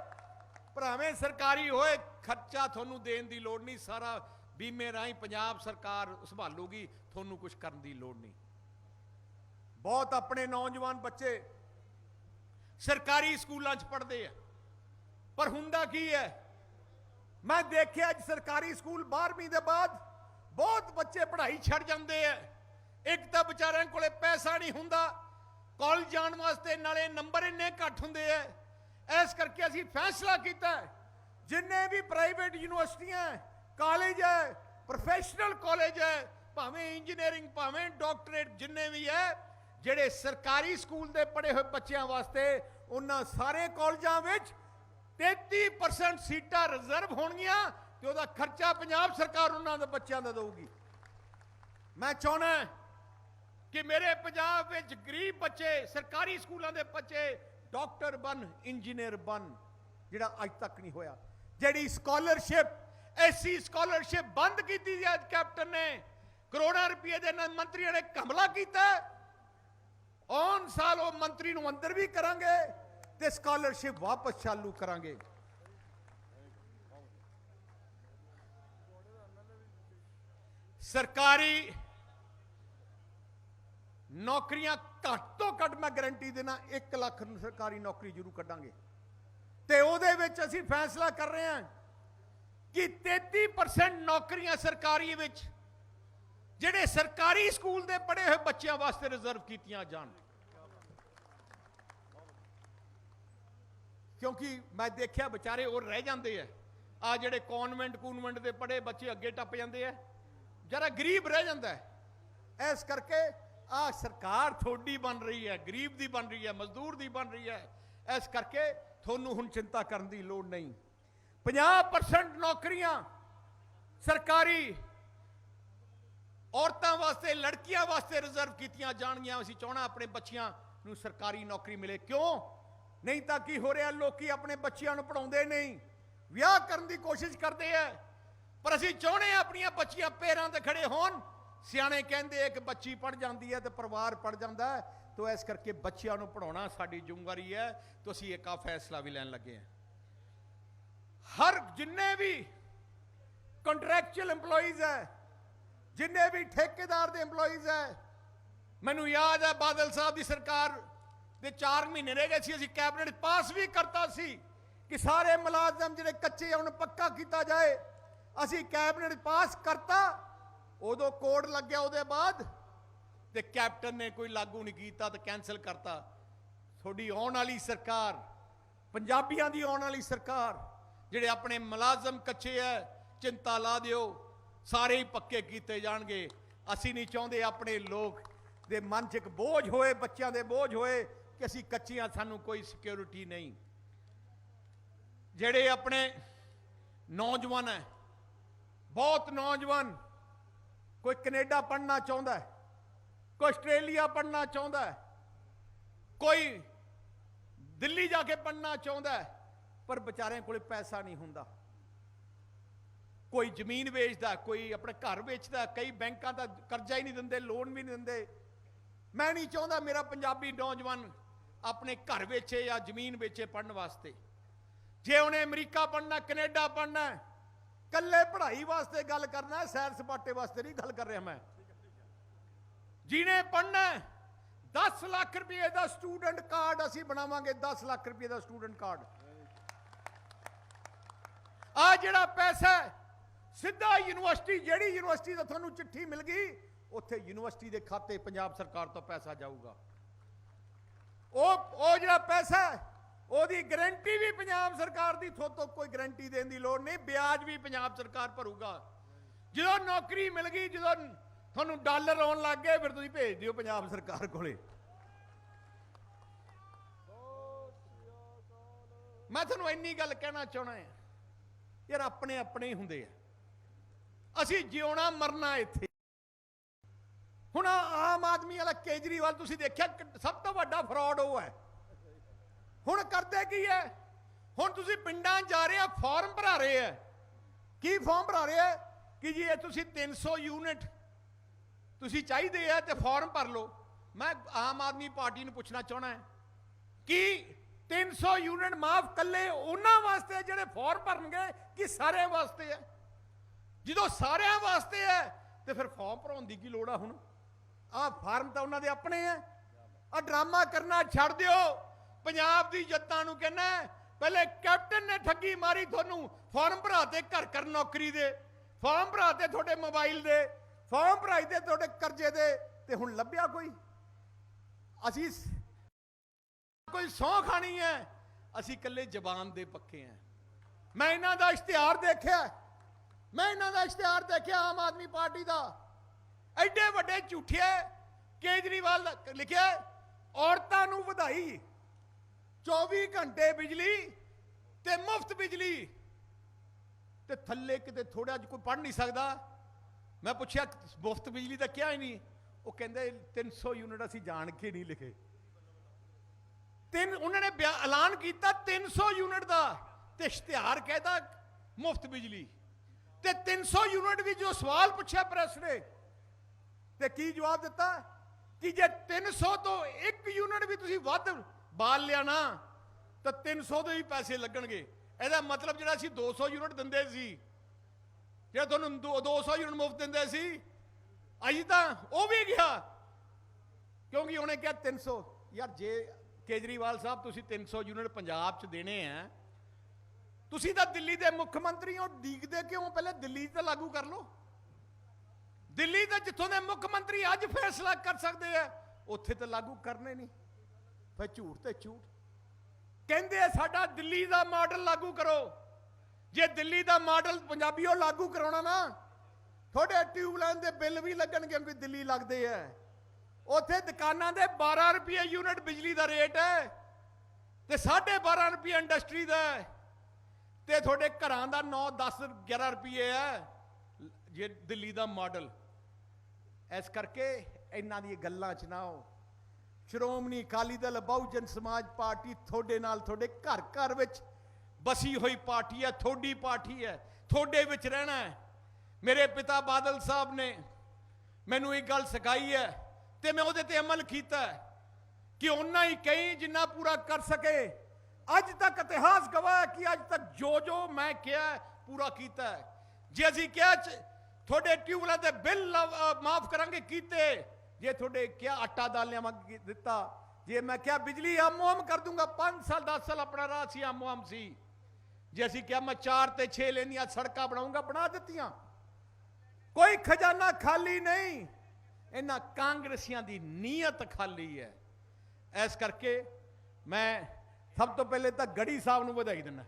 ਭਾਵੇਂ ਸਰਕਾਰੀ ਹੋਏ, ਖਰਚਾ ਤੁਹਾਨੂੰ ਦੇਣ ਦੀ ਲੋੜ ਨਹੀਂ, ਸਾਰਾ ਬੀਮੇ ਰਾਹੀਂ ਪੰਜਾਬ ਸਰਕਾਰ ਸੰਭਾਲੂਗੀ, ਤੁਹਾਨੂੰ ਕੁਝ ਕਰਨ ਦੀ ਲੋੜ ਨਹੀਂ। ਬਹੁਤ ਆਪਣੇ ਨੌਜਵਾਨ ਬੱਚੇ ਸਰਕਾਰੀ ਸਕੂਲਾਂ 'ਚ ਪੜ੍ਹਦੇ ਆ। ਪਰ ਹੁੰਦਾ ਕੀ ਹੈ? ਮੈਂ ਦੇਖਿਆ ਅੱਜ ਸਰਕਾਰੀ ਸਕੂਲ 12ਵੀਂ ਦੇ ਬਾਅਦ ਬਹੁਤ ਬੱਚੇ ਪੜ੍ਹਾਈ ਛੱਡ ਜਾਂਦੇ ਆ। ਇੱਕ ਤਾਂ ਵਿਚਾਰਿਆਂ ਕੋਲੇ ਪੈਸਾ ਨਹੀਂ ਹੁੰਦਾ, ਕਾਲਜ ਜਾਣ ਵਾਸਤੇ ਨਾਲੇ ਨੰਬਰ ਇੰਨੇ ਘੱਟ ਹੁੰਦੇ ਆ। ਇਸ ਕਰਕੇ ਅਸੀਂ ਫੈਸਲਾ ਕੀਤਾ, ਜਿੰਨੇ ਵੀ ਪ੍ਰਾਈਵੇਟ ਯੂਨੀਵਰਸਿਟੀਆਂ ਕਾਲਜ ਹੈ ਪ੍ਰੋਫੈਸ਼ਨਲ ਕਾਲਜ ਹੈ, ਭਾਵੇਂ ਇੰਜੀਨੀਅਰਿੰਗ ਭਾਵੇਂ ਡਾਕਟਰੇਟ ਜਿੰਨੇ ਵੀ ਹੈ, ਜਿਹੜੇ ਸਰਕਾਰੀ ਸਕੂਲ ਦੇ ਪੜ੍ਹੇ ਹੋਏ ਬੱਚਿਆਂ ਵਾਸਤੇ ਉਹਨਾਂ ਸਾਰੇ ਕਾਲਜਾਂ ਵਿੱਚ 33% ਸੀਟਾਂ ਰਿਜ਼ਰਵ ਹੋਣਗੀਆਂ ਤੇ ਉਹਦਾ ਖਰਚਾ ਪੰਜਾਬ ਸਰਕਾਰ ਉਹਨਾਂ ਦੇ ਬੱਚਿਆਂ ਦਾ ਦੇਊਗੀ। ਮੈਂ ਚਾਹਣਾ ਕਿ ਮੇਰੇ ਪੰਜਾਬ ਵਿੱਚ ਗਰੀਬ ਬੱਚੇ, ਸਰਕਾਰੀ ਸਕੂਲਾਂ ਦੇ ਬੱਚੇ ਡਾਕਟਰ ਬਣ ਇੰਜੀਨੀਅਰ ਬਣ, ਜਿਹੜਾ ਅੱਜ ਤੱਕ ਨਹੀਂ ਹੋਇਆ, ਜਿਹੜੀ ਸਕਾਲਰਸ਼ਿਪ ਐਸੀ ਸਕਾਲਰਸ਼ਿਪ ਬੰਦ ਕੀਤੀ ਸੀ ਅੱਜ ਕੈਪਟਨ ਨੇ। ਕਰੋੜਾਂ ਰੁਪਏ ਦੇ ਨਾਲ ਮੰਤਰੀਆਂ ਨੇ ਕਮਲਾ ਕੀਤਾ। ਹੈ। ਔਨ ਸਾਲ ਉਹ ਮੰਤਰੀ ਨੂੰ ਅੰਦਰ ਵੀ ਕਰਾਂਗੇ ਤੇ ਸਕਾਲਰਸ਼ਿਪ ਵਾਪਸ ਚਾਲੂ ਕਰਾਂਗੇ। ਸਰਕਾਰੀ ਨੌਕਰੀਆਂ ਘੱਟ ਤੋਂ ਘੱਟ ਮੈਂ ਗਾਰੰਟੀ ਦੇਣਾ 1 ਲੱਖ ਨੂੰ ਸਰਕਾਰੀ ਨੌਕਰੀ ਜ਼ਰੂਰ ਕੱਢਾਂਗੇ। ਤੇ ਉਹਦੇ ਵਿੱਚ ਅਸੀਂ ਫੈਸਲਾ ਕਰ ਰਹੇ ਹਾਂ ਕਿ 33% ਨੌਕਰੀਆਂ ਸਰਕਾਰੀ ਵਿੱਚ, ਜਿਹੜੇ ਸਰਕਾਰੀ ਸਕੂਲ ਦੇ ਪੜ੍ਹੇ ਹੋਏ ਬੱਚਿਆਂ ਵਾਸਤੇ ਰਿਜ਼ਰਵ ਕੀਤੀਆਂ ਜਾਣ। ਕਿਉਂਕਿ ਮੈਂ ਦੇਖਿਆ ਵਿਚਾਰੇ ਉਹ ਰਹਿ ਜਾਂਦੇ ਆ ਆ ਜਿਹੜੇ ਕਨਵੈਂਟ ਕੂਨਵੈਂਟ ਦੇ ਪੜ੍ਹੇ ਬੱਚੇ ਅੱਗੇ ਟੱਪ ਜਾਂਦੇ ਆ ਜਰਾ ਗਰੀਬ ਰਹਿ ਜਾਂਦਾ ਹੈ ਇਸ ਕਰਕੇ ਆ ਸਰਕਾਰ ਥੋੜੀ ਬਣ ਰਹੀ ਹੈ ਗਰੀਬ ਦੀ ਬਣ ਰਹੀ ਹੈ ਮਜ਼ਦੂਰ ਦੀ ਬਣ ਰਹੀ ਹੈ ਇਸ ਕਰਕੇ ਤੁਹਾਨੂੰ ਹੁਣ ਚਿੰਤਾ ਕਰਨ ਦੀ ਲੋੜ ਨਹੀਂ। 50% ਨੌਕਰੀਆਂ ਸਰਕਾਰੀ ਔਰਤਾਂ ਵਾਸਤੇ, ਲੜਕੀਆਂ ਵਾਸਤੇ ਰਿਜ਼ਰਵ ਕੀਤੀਆਂ ਜਾਣਗੀਆਂ। ਅਸੀਂ ਚਾਹਣਾ ਆਪਣੇ ਬੱਚਿਆਂ ਨੂੰ ਸਰਕਾਰੀ ਨੌਕਰੀ ਮਿਲੇ। ਕਿਉਂ? ਨਹੀਂ ਤਾਂ ਕੀ ਹੋ ਰਿਹਾ? ਲੋਕੀ ਆਪਣੇ ਬੱਚਿਆਂ ਨੂੰ ਪੜਾਉਂਦੇ ਨਹੀਂ। ਵਿਆਹ ਕਰਨ ਦੀ ਕੋਸ਼ਿਸ਼ ਕਰਦੇ ਆ। ਪਰ ਅਸੀਂ ਚਾਹੁੰਦੇ ਆ ਆਪਣੀਆਂ ਬੱਚੀਆਂ ਪੈਰਾਂ ਤੇ ਖੜੇ ਹੋਣ। ਸਿਆਣੇ ਕਹਿੰਦੇ ਇੱਕ ਬੱਚੀ ਪੜ ਜਾਂਦੀ ਹੈ ਤੇ ਪਰਿਵਾਰ ਪੜ ਜਾਂਦਾ ਹੈ। ਤੋ ਇਸ ਕਰਕੇ ਬੱਚਿਆਂ ਨੂੰ ਪੜਾਉਣਾ ਸਾਡੀ ਜ਼ਿੰਮੇਵਾਰੀ ਹੈ। ਤੁਸੀਂ ਇੱਕ ਆ ਫੈਸਲਾ ਵੀ ਲੈਣ ਲੱਗੇ ਹਾਂ। ਹਰ ਜਿੰਨੇ ਵੀ ਕੰਟਰੈਕਚੁਅਲ EMPLOYEES ਹੈ, ਜਿੰਨੇ ਵੀ ਠੇਕੇਦਾਰ ਦੇ EMPLOYEES ਹੈ, ਮੈਨੂੰ ਯਾਦ ਹੈ ਬਾਦਲ ਸਾਹਿਬ ਦੀ ਸਰਕਾਰ ਦੇ 4 ਮਹੀਨੇ ਰਹਿ ਗਏ ਸੀ, ਅਸੀਂ ਕੈਬਨਿਟ ਪਾਸ ਵੀ ਕਰਤਾ ਸੀ ਕਿ ਸਾਰੇ ਮੁਲਾਜ਼ਮ ਜਿਹੜੇ ਕੱਚੇ ਆ, ਉਹਨੂੰ ਪੱਕਾ ਕੀਤਾ ਜਾਏ। ਅਸੀਂ ਕੈਬਨਿਟ ਪਾਸ ਕਰਤਾ, ਉਦੋਂ ਕੋਡ ਲੱਗਿਆ, ਉਹਦੇ ਬਾਅਦ ਤੇ ਕੈਪਟਨ ਨੇ ਕੋਈ ਲਾਗੂ ਨਹੀਂ ਕੀਤਾ ਤੇ ਕੈਨਸਲ ਕਰਤਾ। ਤੁਹਾਡੀ ਆਉਣ ਵਾਲੀ ਸਰਕਾਰ, ਪੰਜਾਬੀਆਂ ਦੀ ਆਉਣ ਵਾਲੀ ਸਰਕਾਰ ਜਿਹੜੇ ਆਪਣੇ ਮੁਲਾਜ਼ਮ ਕੱਚੇ ਐ, ਚਿੰਤਾ ਲਾ ਦਿਓ, ਸਾਰੇ ਹੀ ਪੱਕੇ ਕੀਤੇ ਜਾਣਗੇ। ਅਸੀਂ ਨਹੀਂ ਚਾਹੁੰਦੇ ਆਪਣੇ ਲੋਕ ਦੇ ਮਨ 'ਚ ਇੱਕ ਬੋਝ ਹੋਏ, ਬੱਚਿਆਂ ਦੇ ਬੋਝ ਹੋਏ ਕਿ ਅਸੀਂ ਕੱਚੀਆਂ, ਸਾਨੂੰ ਕੋਈ ਸਿਕਿਉਰਿਟੀ ਨਹੀਂ। ਜਿਹੜੇ ਆਪਣੇ ਨੌਜਵਾਨ ਹੈ ਬਹੁਤ ਨੌਜਵਾਨ, ਕੋਈ ਕੈਨੇਡਾ ਪੜ੍ਹਨਾ ਚਾਹੁੰਦਾ ਹੈ ਕੋਈ ਆਸਟ੍ਰੇਲੀਆ ਪੜ੍ਹਨਾ ਚਾਹੁੰਦਾ ਹੈ ਕੋਈ ਦਿੱਲੀ ਜਾ ਕੇ ਪੜ੍ਹਨਾ ਚਾਹੁੰਦਾ ਹੈ ਪਰ ਵਿਚਾਰਿਆਂ ਕੋਲੇ ਪੈਸਾ ਨਹੀਂ ਹੁੰਦਾ। ਕੋਈ ਜ਼ਮੀਨ ਵੇਚਦਾ, ਕੋਈ ਆਪਣੇ ਘਰ ਵੇਚਦਾ, ਕਈ ਬੈਂਕਾਂ ਦਾ ਕਰਜ਼ਾ ਹੀ ਨਹੀਂ ਦਿੰਦੇ, ਲੋਨ ਵੀ ਨਹੀਂ ਦਿੰਦੇ। ਮੈਂ ਨਹੀਂ ਚਾਹੁੰਦਾ ਮੇਰਾ ਪੰਜਾਬੀ ਨੌਜਵਾਨ ਆਪਣੇ ਘਰ ਵੇਚੇ ਜਾਂ ਜ਼ਮੀਨ ਵੇਚੇ ਪੜਨ ਵਾਸਤੇ। ਜੇ ਉਹਨੇ ਅਮਰੀਕਾ ਪੜਨਾ ਕੈਨੇਡਾ ਪੜਨਾ ਕੱਲੇ ਪੜ੍ਹਾਈ ਵਾਸਤੇ ਗੱਲ ਕਰਨਾ, ਸੈਰ ਸਪਾਟੇ ਵਾਸਤੇ ਨਹੀਂ ਗੱਲ ਕਰ ਰਿਹਾ ਮੈਂ। ਜਿਹਨੇ ਪੜਨਾ 10 ਲੱਖ ਰੁਪਏ ਦਾ ਸਟੂਡੈਂਟ ਕਾਰਡ ਅਸੀਂ ਬਣਾਵਾਂਗੇ 10 ਲੱਖ ਰੁਪਏ ਦਾ ਸਟੂਡੈਂਟ ਕਾਰਡ। ਆ ਜਿਹੜਾ ਪੈਸਾ ਸਿੱਧਾ ਯੂਨੀਵਰਸਿਟੀ, ਜਿਹੜੀ ਯੂਨੀਵਰਸਿਟੀ ਦਾ ਤੁਹਾਨੂੰ ਚਿੱਠੀ ਮਿਲ ਗਈ, ਉੱਥੇ ਯੂਨੀਵਰਸਿਟੀ ਦੇ ਖਾਤੇ ਪੰਜਾਬ ਸਰਕਾਰ ਤੋਂ ਪੈਸਾ ਜਾਊਗਾ। ਉਹ ਉਹ ਜਿਹੜਾ ਪੈਸਾ ਉਹਦੀ ਗਾਰੰਟੀ ਵੀ ਪੰਜਾਬ ਸਰਕਾਰ ਦੀ ਥੋਤੋਂ ਕੋਈ ਗਾਰੰਟੀ ਦੇਣ ਦੀ ਲੋੜ ਨਹੀਂ, ਵਿਆਜ ਵੀ ਪੰਜਾਬ ਸਰਕਾਰ ਭਰੂਗਾ। ਜਦੋਂ ਨੌਕਰੀ ਮਿਲ ਗਈ, ਜਦੋਂ ਤੁਹਾਨੂੰ ਡਾਲਰ ਆਉਣ ਲੱਗ ਗਏ, ਫਿਰ ਤੁਸੀਂ ਭੇਜ ਦਿਓ ਪੰਜਾਬ ਸਰਕਾਰ ਕੋਲੇ। ਮੈਂ ਤੁਹਾਨੂੰ ਇੰਨੀ ਗੱਲ ਕਹਿਣਾ ਚਾਹਣਾ ਹੈ। ਯਾਰ ਆਪਣੇ ਆਪਣੇ ਹੀ ਹੁੰਦੇ ਆ। ਅਸੀਂ ਜਿਉਣਾ ਮਰਨਾ ਇੱਥੇ। ਹੁਣ ਆਮ ਆਦਮੀ ਵਾਲਾ ਕੇਜਰੀਵਾਲ ਤੁਸੀਂ ਦੇਖਿਆ ਸਭ ਤੋਂ ਵੱਡਾ ਫਰਾਡ ਉਹ ਹੈ। ਹੁਣ ਕਰਦੇ ਕੀ ਹੈ? ਹੁਣ ਤੁਸੀਂ ਪਿੰਡਾਂ ਜਾ ਰਹੇ ਆ ਫਾਰਮ ਭਰਾ ਰਹੇ ਆ। ਕੀ ਫਾਰਮ ਭਰਾ ਰਹੇ ਆ? ਕਿ ਜੀ ਇਹ ਤੁਸੀਂ 300 ਯੂਨਿਟ ਤੁਸੀਂ ਚਾਹੀਦੇ ਆ ਤੇ ਫਾਰਮ ਭਰ ਲਓ। ਮੈਂ ਆਮ ਆਦਮੀ ਪਾਰਟੀ ਨੂੰ ਪੁੱਛਣਾ ਚਾਹਣਾ ਹੈ। ਕਿ 300 ਯੂਨਿਟ ਮਾਫ ਕੱਲੇ ਉਹਨਾਂ ਵਾਸਤੇ ਜਿਹੜੇ ਫਾਰਮ ਭਰਨਗੇ ਕਿ ਸਾਰਿਆਂ ਵਾਸਤੇ ਹੈ ਜਦੋਂ ਸਾਰਿਆਂ ਵਾਸਤੇ ਹੈ ਤੇ ਫਿਰ ਫਾਰਮ ਭਰਾਉਣ ਦੀ ਕੀ ਲੋੜ ਆ ਹੁਣ? ਆਹ ਫਾਰਮ ਤਾਂ ਉਹਨਾਂ ਦੇ ਆਪਣੇ ਆ। ਆ ਡਰਾਮਾ ਕਰਨਾ ਛੱਡ ਦਿਓ। ਪੰਜਾਬ ਦੀ ਜੱਤਾਂ ਨੂੰ ਕਹਿੰਦਾ ਪਹਿਲੇ ਕੈਪਟਨ ਨੇ ਠੱਗੀ ਮਾਰੀ ਤੁਹਾਨੂੰ ਫਾਰਮ ਭਰਾ ਤੇ ਘਰ ਘਰ ਨੌਕਰੀ ਦੇ। ਫਾਰਮ ਭਰਾ ਤੇ ਤੁਹਾਡੇ ਮੋਬਾਈਲ ਦੇ। ਫਾਰਮ ਭਰਾਈ ਤੇ ਤੁਹਾਡੇ ਕਰਜ਼ੇ ਦੇ। ਤੇ ਹੁਣ ਲੱਭਿਆ ਕੋਈ? ਅਸੀਂ ਕੋਈ ਸੌ ਖਾਣੀ ਹੈ। ਅਸੀਂ ਇਕੱਲੇ ਜ਼ਬਾਨ ਦੇ ਪੱਕੇ ਆ ਮੈਂ ਇਹਨਾਂ ਦਾ ਇਸ਼ਤਿਹਾਰ ਦੇਖਿਆ। ਮੈਂ ਇਹਨਾਂ ਦਾ ਇਸ਼ਤਿਹਾਰ ਦੇਖਿਆ ਆਮ ਆਦਮੀ ਪਾਰਟੀ ਦਾ। ਐਡੇ ਵੱਡੇ ਝੂਠੇ ਕੇਜਰੀਵਾਲ ਲਿਖਿਆ, ਔਰਤਾਂ ਨੂੰ ਵਧਾਈ 24 ਘੰਟੇ ਬਿਜਲੀ ਤੇ ਮੁਫਤ ਬਿਜਲੀ। ਤੇ ਥੱਲੇ ਕਿਤੇ ਥੋੜਾ ਜਿਹਾ ਕੋਈ ਪੜ ਨਹੀਂ ਸਕਦਾ। ਮੈਂ ਪੁੱਛਿਆ, ਮੁਫਤ ਬਿਜਲੀ ਦਾ ਕਿਹਾ ਹੀ ਨਹੀਂ। ਉਹ ਕਹਿੰਦੇ 300 ਯੂਨਿਟ ਅਸੀਂ ਜਾਣ ਕੇ ਨਹੀਂ ਲਿਖੇ। ਤਿੰਨ, ਉਹਨਾਂ ਨੇ ਐਲਾਨ ਕੀਤਾ 300 ਯੂਨਿਟ ਦਾ ਤੇ ਇਸ਼ਤਿਹਾਰ ਕਹਿੰਦਾ ਮੁਫਤ ਬਿਜਲੀ। ਤੇ 300 ਯੂਨਿਟ ਵੀ ਜੋ ਸਵਾਲ ਪੁੱਛਿਆ ਪ੍ਰੈਸ ਨੇ, ਤੇ ਕੀ ਜਵਾਬ ਦਿੱਤਾ? ਕਿ ਜੇ 300 ਤੋਂ 1 ਯੂਨਿਟ ਵੀ ਤੁਸੀਂ ਵੱਧ ਬਾਲ ਲਿਆ ਨਾ, ਤਾਂ 300 ਦੇ ਹੀ ਪੈਸੇ ਲੱਗਣਗੇ। ਇਹਦਾ ਮਤਲਬ ਜਿਹੜਾ ਅਸੀਂ 200 ਯੂਨਿਟ ਦਿੰਦੇ ਸੀ। ਜਿਹੜਾ ਤੁਹਾਨੂੰ ਦੋ- 200 ਯੂਨਿਟ ਮੁਫਤ ਦਿੰਦੇ ਸੀ, ਅਜੀ ਤਾਂ ਉਹ ਵੀ ਗਿਆ। ਕਿਉਂਕਿ ਉਹਨੇ ਕਿਹਾ 300 ਯਾਰ ਜੇ ਕੇਜਰੀਵਾਲ ਸਾਹਿਬ, ਤੁਸੀਂ 300 ਯੂਨਿਟ ਪੰਜਾਬ 'ਚ ਦੇਣੇ ਆ। ਤੁਸੀਂ ਤਾਂ ਦਿੱਲੀ ਦੇ ਮੁੱਖ ਮੰਤਰੀ ਹੋ, ਡੀਕਦੇ ਕਿਉਂ? ਪਹਿਲੇ ਦਿੱਲੀ 'ਚ ਤਾਂ ਲਾਗੂ ਕਰ ਲਓ। ਦਿੱਲੀ ਦਾ ਜਿੱਥੋਂ ਦੇ ਮੁੱਖ ਮੰਤਰੀ ਅੱਜ ਫੈਸਲਾ ਕਰ ਸਕਦੇ ਆ, ਉੱਥੇ ਤਾਂ ਲਾਗੂ ਕਰਨੇ ਨਹੀਂ। ਫਿਰ ਝੂਠ ਤੇ ਝੂਠ। ਕਹਿੰਦੇ ਸਾਡਾ ਦਿੱਲੀ ਦਾ ਮਾਡਲ ਲਾਗੂ ਕਰੋ। ਜੇ ਦਿੱਲੀ ਦਾ ਮਾਡਲ ਪੰਜਾਬੀਓ ਲਾਗੂ ਕਰਾਉਣਾ ਨਾ, ਤੁਹਾਡੇ ਟਿਊਬਲਾਈਨ ਦੇ ਬਿੱਲ ਵੀ ਲੱਗਣਗੇ ਕਿਉਂਕਿ ਦਿੱਲੀ ਲੱਗਦੇ ਆ। ਉੱਥੇ ਦੁਕਾਨਾਂ ਦੇ 12 ਰੁਪਏ ਯੂਨਿਟ ਬਿਜਲੀ ਦਾ ਰੇਟ ਹੈ ਤੇ 12.5 ਰੁਪਏ ਇੰਡਸਟਰੀ ਦਾ ਹੈ। ਤੇ ਤੁਹਾਡੇ ਘਰਾਂ ਦਾ 9 10 11 ਰੁਪਏ ਹੈ ਜੇ ਦਿੱਲੀ ਦਾ ਮਾਡਲ। ਇਸ ਕਰਕੇ ਇਹਨਾਂ ਦੀ ਗੱਲਾਂ ਚ ਨਾ ਆਓ। ਸ਼੍ਰੋਮਣੀ ਅਕਾਲੀ ਦਲ, ਬਹੁਜਨ ਸਮਾਜ ਪਾਰਟੀ ਤੁਹਾਡੇ ਨਾਲ, ਤੁਹਾਡੇ ਘਰ ਘਰ ਵਿੱਚ ਬਸੀ ਹੋਈ ਪਾਰਟੀ ਹੈ, ਤੁਹਾਡੀ ਪਾਰਟੀ ਹੈ, ਤੁਹਾਡੇ ਵਿੱਚ ਰਹਿਣਾ ਹੈ। ਮੇਰੇ ਪਿਤਾ ਬਾਦਲ ਸਾਹਿਬ ਨੇ ਮੈਨੂੰ ਇਹ ਗੱਲ ਸਿਖਾਈ ਹੈ ਤੇ ਮੈਂ ਉਹਦੇ ਤੇ ਅਮਲ ਕੀਤਾ ਕਿ ਉਹਨਾਂ ਹੀ ਕਈ ਜਿੰਨਾ ਪੂਰਾ ਕਰ ਸਕੇ। ਅੱਜ ਤੱਕ ਇਤਿਹਾਸ ਗਵਾਹ ਕਿ ਅੱਜ ਤੱਕ ਜੋ ਜੋ ਮੈਂ ਕਿਹਾ ਪੂਰਾ ਕੀਤਾ ਜੇ ਅਸੀਂ ਕਿਹਾ ਤੁਹਾਡੇ ਟਿਊਬਲਾਂ ਦੇ ਬਿੱਲ ਮਾਫ ਕਰਾਂਗੇ, ਕੀਤੇ। ਜੇ ਤੁਹਾਡੇ ਕਿਹਾ ਆਟਾ ਦਾਲ ਲਿਆਵਾਂਗੇ ਦਿੱਤਾ, ਜੇ ਮੈਂ ਕਿਹਾ ਬਿਜਲੀ ਆਮੋ ਆਮ ਕਰ ਦੂੰਗਾ 5 ਸਾਲ 10 ਸਾਲ ਆਪਣਾ ਰਾਹ ਸੀ ਆਮੋ ਆਮ ਸੀ। ਜੇ ਅਸੀਂ ਕਿਹਾ ਮੈਂ 4 ਤੇ 6 ਲੈਣੀਆਂ ਸੜਕਾਂ ਬਣਾਉਂਗਾ, ਬਣਾ ਦਿੱਤੀਆਂ। ਕੋਈ ਖਜ਼ਾਨਾ ਖਾਲੀ ਨਹੀਂ। ਇਹਨਾਂ ਕਾਂਗਰਸੀਆਂ ਦੀ ਨੀਅਤ ਖਾਲੀ ਹੈ। ਇਸ ਕਰਕੇ ਮੈਂ ਸਭ ਤੋਂ ਪਹਿਲੇ ਤਾਂ ਗੜੀ ਸਾਹਿਬ ਨੂੰ ਵਧਾਈ ਦਿੰਦਾ।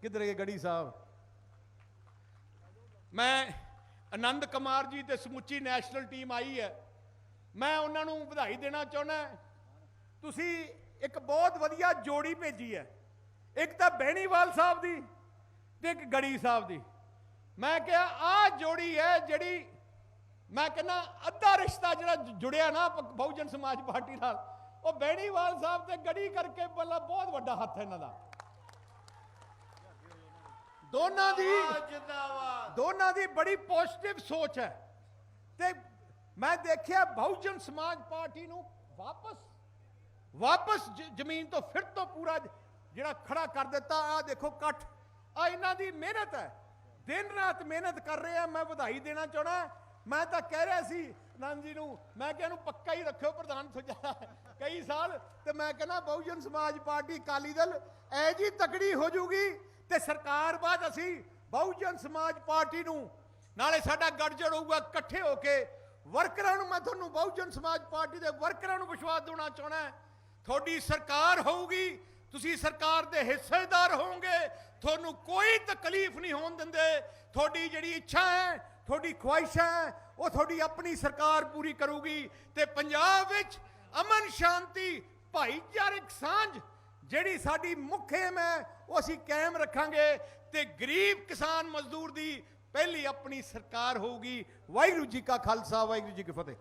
ਕਿੱਧਰ ਗਏ ਗੜੀ ਸਾਹਿਬ? ਮੈਂ ਆਨੰਦ ਕੁਮਾਰ ਜੀ ਤੇ ਸਮੁੱਚੀ ਨੈਸ਼ਨਲ ਟੀਮ ਆਈ ਹੈ। ਮੈਂ ਉਹਨਾਂ ਨੂੰ ਵਧਾਈ ਦੇਣਾ ਚਾਹੁੰਦਾ ਤੁਸੀਂ ਇੱਕ ਬਹੁਤ ਵਧੀਆ ਜੋੜੀ ਭੇਜੀ ਹੈ। ਇੱਕ ਤਾਂ ਬਹਿਣੀਵਾਲ ਸਾਹਿਬ ਦੀ ਤੇ ਇੱਕ ਗੜੀ ਸਾਹਿਬ ਦੀ। ਮੈਂ ਕਿਹਾ ਆਹ ਜੋੜੀ ਹੈ ਜਿਹੜੀ ਮੈਂ ਕਹਿੰਦਾ ਅੱਧਾ ਰਿਸ਼ਤਾ ਜਿਹੜਾ ਜੁੜਿਆ ਨਾ ਬਹੁਜਨ ਸਮਾਜ ਪਾਰਟੀ ਨਾਲ ਉਹ ਬਹਿਣੀਵਾਲ ਸਾਹਿਬ ਤੇ ਗੜੀ ਕਰਕੇ ਬੱਲਾ ਬਹੁਤ ਵੱਡਾ ਹੱਥ ਹੈ ਇਹਨਾਂ ਦਾ। ਦੋਨਾਂ ਦੀ ਜਿੰਦਾਬਾਦ। ਦੋਨਾਂ ਦੀ ਬੜੀ ਪੋਜ਼ਿਟਿਵ ਸੋਚ ਹੈ। ਤੇ ਮੈਂ ਦੇਖਿਆ ਬਹੁਜਨ ਸਮਾਜ ਪਾਰਟੀ ਨੂੰ ਵਾਪਸ ਵਾਪਸ ਜ਼ਮੀਨ ਤੋਂ ਫਿਰ ਤੋਂ ਪੂਰਾ ਜਿਹੜਾ ਖੜਾ ਕਰ ਦਿੱਤਾ। ਆ ਦੇਖੋ ਇਕੱਠ ਆ ਇਹਨਾਂ ਦੀ ਮਿਹਨਤ ਹੈ। ਦਿਨ ਰਾਤ ਮਿਹਨਤ ਕਰ ਰਹੇ ਆ ਮੈਂ ਵਧਾਈ ਦੇਣਾ ਚਾਹਣਾ ਮੈਂ ਤਾਂ ਕਹਿ ਰਿਹਾ ਸੀ ਨੰਦ ਜੀ ਨੂੰ, ਮੈਂ ਕਿਹਾ ਇਹਨੂੰ ਪੱਕਾ ਹੀ ਰੱਖਿਓ, ਪ੍ਰਧਾਨ ਸੁਝਾ ਕਈ ਸਾਲ ਤੇ ਮੈਂ ਕਹਿੰਦਾ, ਬਹੁਜਨ ਸਮਾਜ ਪਾਰਟੀ, ਅਕਾਲੀ ਦਲ ਐ ਜੀ ਤਕੜੀ ਹੋ ਜੂਗੀ ਤੇ ਸਰਕਾਰ ਬਾਅਦ ਅਸੀਂ ਬਹੁਜਨ ਸਮਾਜ ਪਾਰਟੀ ਨੂੰ, ਨਾਲੇ ਸਾਡਾ ਗੱਠਜੋੜ ਹੋਊਗਾ, ਇਕੱਠੇ ਹੋ ਕੇ ਵਰਕਰਾਂ ਨੂੰ ਮੈਂ ਤੁਹਾਨੂੰ ਬਹੁਜਨ ਸਮਾਜ ਪਾਰਟੀ ਦੇ ਵਰਕਰਾਂ ਨੂੰ ਵਿਸ਼ਵਾਸ ਦੇਣਾ ਚਾਹਣਾ ਤੁਹਾਡੀ ਸਰਕਾਰ ਹੋਊਗੀ, ਤੁਸੀਂ ਸਰਕਾਰ ਦੇ ਹਿੱਸੇਦਾਰ ਹੋਵੋਗੇ, ਤੁਹਾਨੂੰ ਕੋਈ ਤਕਲੀਫ ਨਹੀਂ ਹੋਣ ਦਿੰਦੇ। ਤੁਹਾਡੀ ਜਿਹੜੀ ਇੱਛਾ ਹੈ ਤੁਹਾਡੀ ਖੁਆਇਸ਼ਾਂ ਹੈ, ਉਹ ਤੁਹਾਡੀ ਆਪਣੀ ਸਰਕਾਰ ਪੂਰੀ ਕਰੂਗੀ ਤੇ ਪੰਜਾਬ ਵਿੱਚ ਅਮਨ ਸ਼ਾਂਤੀ, ਭਾਈਚਾਰਕ ਸਾਂਝ ਜਿਹੜੀ ਸਾਡੀ ਮੁੱਖ ਏਮ ਹੈ, ਉਹ ਅਸੀਂ ਕਾਇਮ ਰੱਖਾਂਗੇ ਤੇ ਗਰੀਬ ਕਿਸਾਨ ਮਜ਼ਦੂਰ ਦੀ ਪਹਿਲੀ ਆਪਣੀ ਸਰਕਾਰ ਹੋਊਗੀ। ਵਾਹਿਗੁਰੂ ਜੀ ਕਾ ਖਾਲਸਾ, ਵਾਹਿਗੁਰੂ ਜੀ ਕੀ ਫਤਿਹ।